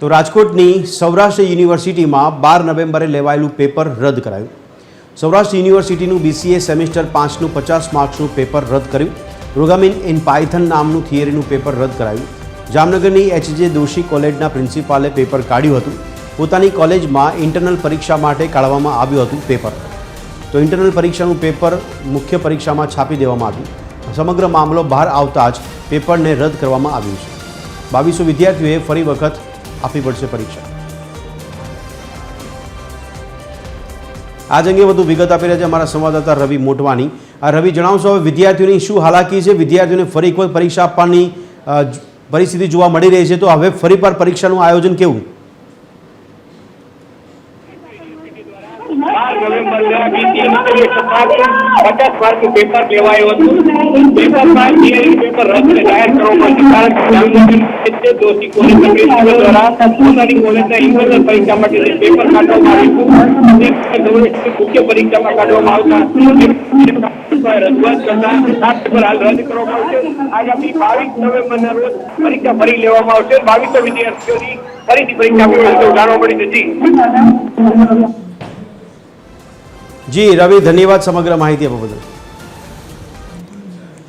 તો રાજકોટની સૌરાષ્ટ્ર યુનિવર્સિટીમાં બાર નવેમ્બરે લેવાયેલું પેપર રદ કરાયું. સૌરાષ્ટ્ર યુનિવર્સિટીનું બીસીએ સેમિસ્ટર પાંચનું પચાસ માર્ક્સનું પેપર રદ કર્યું. પ્રોગ્રામિંગ ઇન પાયથન નામનું થિયરીનું પેપર રદ કરાયું. જામનગરની એચજે દોશી કોલેજના પ્રિન્સિપાલે પેપર કાઢ્યું હતું. પોતાની કોલેજમાં ઇન્ટરનલ પરીક્ષા માટે કાઢવામાં આવ્યું હતું પેપર. તો ઇન્ટરનલ પરીક્ષાનું પેપર મુખ્ય પરીક્ષામાં છાપી દેવામાં આવ્યું. સમગ્ર મામલો બહાર આવતા જ પેપરને રદ કરવામાં આવ્યું છે. બાવીસો વિદ્યાર્થીઓએ ફરી વખત આપવી પડશે પરીક્ષા. આજ અંગે વધુ વિગત આપી રહ્યા છે અમારા સંવાદદાતા રવિ મોટવાની આ રવિ, જણાવશો હવે વિદ્યાર્થીઓની શું હાલાકી છે? વિદ્યાર્થીઓને ફરી કોઈ પરીક્ષા આપવાની પરિસ્થિતિ જોવા મળી રહી છે. તો હવે ફરી પર પરીક્ષાનું આયોજન કેવું? પચાસ માર્ક પેપર લેવાયું હતું. પેપરમાં પેપર રદ પરીક્ષા માટે પેપર આવશે. આગામી બાવીસ નવેમ્બરના ફરીથી પરીક્ષા પડશે જાણવા જી, રવિ, ધન્યવાદ સમગ્ર માહિતી આપવા બદલ.